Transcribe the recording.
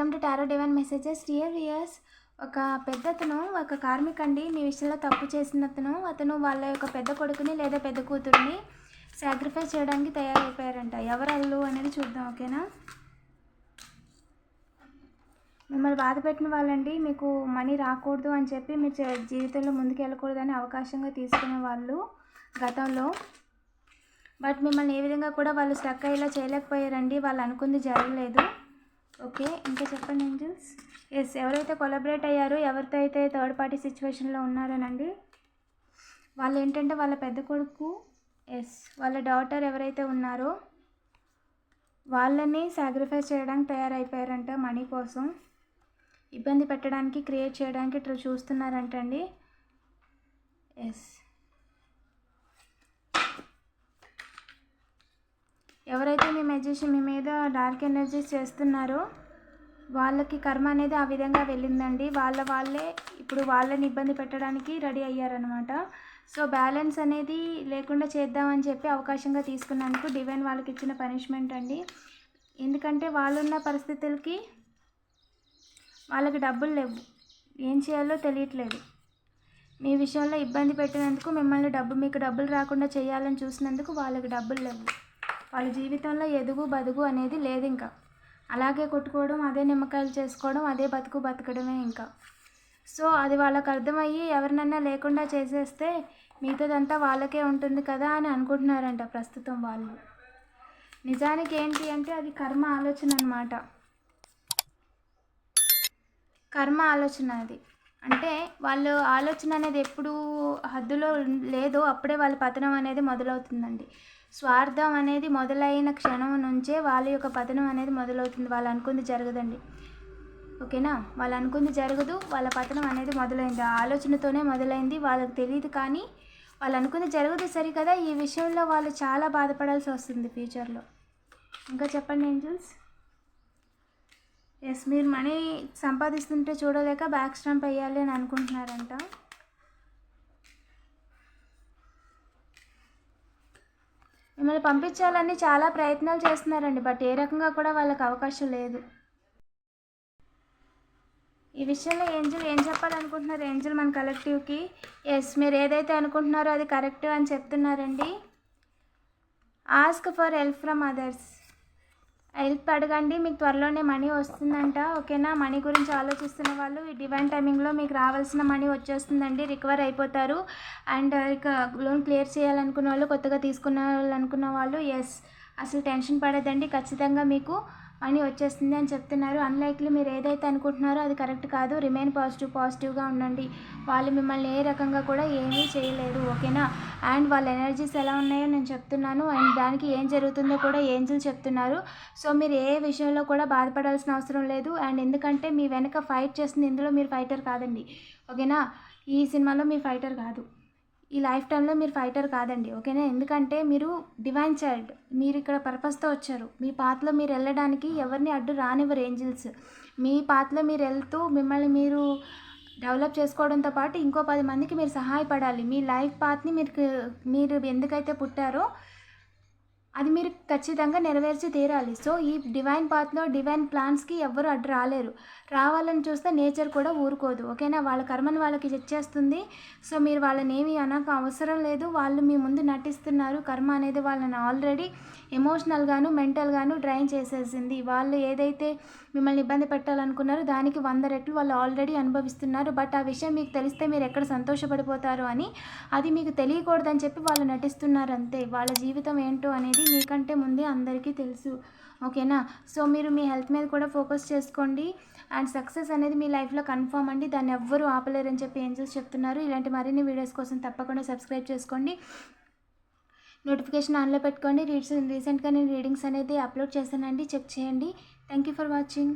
Welcome to tarot divine messages dear years ఒక పెద్దతను ఒక కార్మిక్ అండి మీ విషయంలో తప్పు చేసిన అతను అతను వాళ్ళ యొక్క పెద్ద కొడుకుని లేదా పెద్ద కూతుర్ని సాక్రిఫైస్ చేయడానికి తయారైపోయారంట. ఎవరు వాళ్ళు అనేది చూద్దాం ఓకేనా మిమ్మల్ని బాధ పెట్టిన వాళ్ళండి మీకు మనీ రాకూడదు అని చెప్పి మీ చే- జీవితంలో ముందుకు వెళ్ళకూడదని అవకాశంగా తీసుకునే వాళ్ళు గతంలో. బట్ మిమ్మల్ని ఏ విధంగా కూడా వాళ్ళు స్టక్ అయ్యేలా చేయలేకపోయారండి వాళ్ళు అనుకుంది జరగలేదు. ఓకే ఇంకా చెప్పండి ఏంజల్స్? ఎస్ ఎవరైతే కొలాబరేట్ అయ్యారో ఎవరితో అయితే థర్డ్ పార్టీ సిచ్యువేషన్లో ఉన్నారోనండి వాళ్ళు ఏంటంటే వాళ్ళ పెద్ద కొడుకు ఎస్ వాళ్ళ డాటర్ ఎవరైతే ఉన్నారో వాళ్ళని సాక్రిఫైస్ చేయడానికి తయారైపోయారంట మనీ కోసం. ఇబ్బంది పెట్టడానికి క్రియేట్ చేయడానికి ఇట్లా చూస్తున్నారంటండి ఎస్ ఎవరైతే మీ మీ మీద డార్క్ ఎనర్జీస్ చేస్తున్నారో. వాళ్ళకి కర్మ అనేది ఆ విధంగా వెళ్ళిందండి. వాళ్ళ వాళ్ళే ఇప్పుడు వాళ్ళని ఇబ్బంది పెట్టడానికి రెడీ అయ్యారనమాట సో బ్యాలెన్స్ అనేది లేకుండా చేద్దామని చెప్పి అవకాశంగా తీసుకున్నందుకు డివైన్ వాళ్ళకి ఇచ్చిన పనిష్మెంట్ అండి. ఎందుకంటే వాళ్ళున్న పరిస్థితులకి వాళ్ళకి డబ్బులు లేవు. ఏం చేయాలో తెలియట్లేదు. మీ విషయంలో ఇబ్బంది పెట్టినందుకు మిమ్మల్ని డబ్బు మీకు డబ్బులు రాకుండా చేయాలని చూసినందుకు వాళ్ళకి డబ్బులు లేవు. వాళ్ళ జీవితంలో ఎదుగు బతుకు అనేది లేదు ఇంకా. అలాగే కొట్టుకోవడం అదే నిమ్మకాయలు చేసుకోవడం అదే బతుకు బతకడమే ఇంకా. సో అది వాళ్ళకి అర్థమయ్యి ఎవరినన్నా లేకుండా చేసేస్తే మిగతాదంతా వాళ్ళకే ఉంటుంది కదా అని అనుకుంటున్నారంట ప్రస్తుతం వాళ్ళు. నిజానికి ఏంటి అంటే అది కర్మ ఆలోచన అనమాట కర్మ ఆలోచన అది. అంటే వాళ్ళు ఆలోచన అనేది ఎప్పుడు హద్దులో లేదో అప్పుడే వాళ్ళ పతనం అనేది మొదలవుతుందండి. స్వార్థం అనేది మొదలైన క్షణం నుంచే వాళ్ళ యొక్క పతనం అనేది మొదలవుతుంది. వాళ్ళు అనుకుంది జరగదండి. ఓకేనా? వాళ్ళు అనుకుంది జరగదు వాళ్ళ పతనం అనేది మొదలైంది. ఆ ఆలోచనతోనే మొదలైంది. వాళ్ళకి తెలియదు కానీ వాళ్ళు అనుకుంది జరగదు సరి కదా ఈ విషయంలో వాళ్ళు చాలా బాధపడాల్సి వస్తుంది ఫ్యూచర్లో. ఇంకా చెప్పండి ఏంజల్స్? ఎస్ మీరు మనీ సంపాదిస్తుంటే చూడలేక బ్యాక్ స్టాంప్ వేయాలి అని అనుకుంటున్నారంట. మిమ్మల్ని పంపించాలని చాలా ప్రయత్నాలు చేస్తున్నారండి బట్ ఏ రకంగా కూడా వాళ్ళకి అవకాశం లేదు. ఈ విషయంలో ఏంజల్ ఏం చెప్పాలనుకుంటున్నారు? ఏంజల్ మన కలెక్టివ్కి ఎస్ మీరు ఏదైతే అనుకుంటున్నారో అది కరెక్ట్ అని చెప్తున్నారండి. Ask for help from others help అడగండి మీకు త్వరలోనే మనీ వస్తుందంట. ఓకేనా? మనీ గురించి ఆలోచిస్తున్న వాళ్ళు ఈ డివైన్ టైమింగ్లో మీకు రావాల్సిన మనీ వచ్చేస్తుందండి. రికవర్ అయిపోతారు. అండ్ ఇక లోన్ క్లియర్ చేయాలనుకున్న వాళ్ళు కొత్తగా తీసుకున్న వాళ్ళు అనుకున్న వాళ్ళు ఎస్ అసలు టెన్షన్ పడదండి ఖచ్చితంగా మీకు అని వచ్చేస్తుంది అని చెప్తున్నారు. అన్లైక్లీ మీరు ఏదైతే అనుకుంటున్నారో అది కరెక్ట్ కాదు. రిమైన్ పాజిటివ్ పాజిటివ్గా ఉండండి. వాళ్ళు మిమ్మల్ని ఏ రకంగా కూడా ఏమీ చేయలేరు ఓకేనా? అండ్ వాళ్ళ ఎనర్జీస్ ఎలా ఉన్నాయో నేను చెప్తున్నాను. అండ్ దానికి ఏం జరుగుతుందో కూడా ఏంజల్ చెప్తున్నారు. సో మీరు ఏ విషయంలో కూడా బాధపడాల్సిన అవసరం లేదు. అండ్ ఎందుకంటే మీ వెనక ఫైట్ చేస్తుంది. ఇందులో మీరు ఫైటర్ కాదండి. ఓకేనా? ఈ సినిమాలో మీ ఫైటర్ కాదు. ఈ లైఫ్ టైంలో మీరు ఫైటర్ కాదండి ఓకేనా? ఎందుకంటే మీరు డివైన్ చైల్డ్ మీరు ఇక్కడ పర్పస్తో వచ్చారు. మీ పాత్రలో మీరు వెళ్ళడానికి ఎవరిని అడ్డు రానివ్వరు ఏంజిల్స్ మీ పాత్రలో మీరు వెళ్తూ మిమ్మల్ని మీరు డెవలప్ చేసుకోవడంతో పాటు ఇంకో పది మందికి మీరు సహాయపడాలి. మీ లైఫ్ పాత్ని మీరు మీరు ఎందుకైతే పుట్టారో అది మీరు ఖచ్చితంగా నెరవేర్చి తీరాలి. సో ఈ డివైన్ పాత్లో డివైన్ ప్లాన్స్కి ఎవ్వరు అడ్డు రాలేరు. రావాలని చూస్తే నేచర్ కూడా ఊరుకోదు. ఓకేనా? వాళ్ళ కర్మని వాళ్ళకి ఇచ్చేస్తుంది సో మీరు వాళ్ళని ఏమీ అనక అవసరం లేదు. వాళ్ళు మీ ముందు నటిస్తున్నారు. కర్మ అనేది వాళ్ళని ఆల్రెడీ ఎమోషనల్గాను మెంటల్గాను డ్రైన్ చేసేసింది. వాళ్ళు ఏదైతే మిమ్మల్ని ఇబ్బంది పెట్టాలనుకున్నారో దానికి వంద రెట్లు వాళ్ళు ఆల్రెడీ అనుభవిస్తున్నారు. బట్ ఆ విషయం మీకు తెలిస్తే మీరు ఎక్కడ సంతోషపడిపోతారు అని అది మీకు తెలియకూడదని చెప్పి వాళ్ళు నటిస్తున్నారు అంతే. వాళ్ళ జీవితం ఏంటో అనేది మీకంటే ముందే అందరికీ తెలుసు. ఓకేనా? సో మీరు మీ హెల్త్ మీద కూడా ఫోకస్ చేసుకోండి. అండ్ సక్సెస్ అనేది మీ లైఫ్లో కన్ఫర్మ్ అండి. దాన్ని ఎవ్వరూ ఆపలేరని చెప్పి ఏంజల్స్ చెప్తున్నారు. ఇలాంటి మరిన్ని వీడియోస్ కోసం తప్పకుండా సబ్స్క్రైబ్ చేసుకోండి. నోటిఫికేషన్ ఆన్లో పెట్టుకోండి. రీడ్స్ రీసెంట్గా నేను రీడింగ్స్ అనేది అప్లోడ్ చేశానండి. చెక్ చేయండి. Thank you for watching.